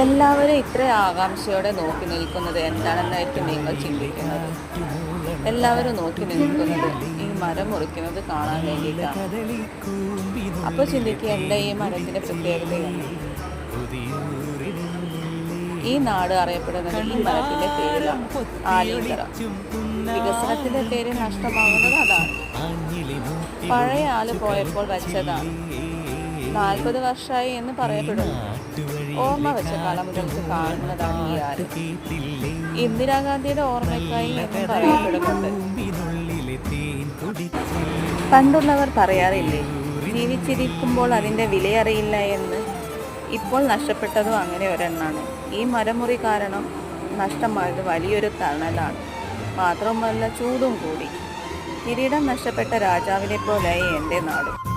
എല്ലാവരും ഇത്ര ആകാംക്ഷയോടെ നോക്കി നിൽക്കുന്നത് എന്താണെന്നായിരിക്കും നിങ്ങൾ ചിന്തിക്കുന്നത്? എല്ലാവരും നോക്കി നിൽക്കുന്നത് ഈ മരം മുറിക്കുന്നത് കാണാൻ വേണ്ടിയിട്ടാണ്. അപ്പോൾ ചിന്തിക്കുക എന്താ ഈ മരത്തിന്റെ പ്രത്യേകതയാണ് ഈ നാട് അറിയപ്പെടുന്നത് ഈ മരത്തിന്റെ പേരിലാണ് ആലീന്തറ വികസനത്തിന്റെ പേര് നഷ്ടമാകുന്നത് അതാണ്. പഴയ ആൾ പോയപ്പോൾ വെച്ചതാണ്. നാൽപ്പത് വർഷമായി എന്ന് പറയപ്പെടുന്നു. ഓർമ്മ വെച്ച കാലം മുതൽക്ക് കാണുന്നതാണ് ഇന്ദിരാഗാന്ധിയുടെ ഓർമ്മയ്ക്കായി എന്ന് പറയപ്പെടുന്നുണ്ട്. പണ്ടുള്ളവർ പറയാറില്ലേ ജീവിച്ചിരിക്കുമ്പോൾ അതിന്റെ വിലയറിയില്ല എന്ന്. ഇപ്പോൾ നഷ്ടപ്പെട്ടതും അങ്ങനെ ഒരെണ്ണാണ്. ഈ മരമുറി കാരണം നഷ്ടമായത് വലിയൊരു തണലാണ്. മാത്രമല്ല ചൂടും കൂടി. കിരീടം നഷ്ടപ്പെട്ട രാജാവിനെ പോലെയായി എന്റെ നാട്.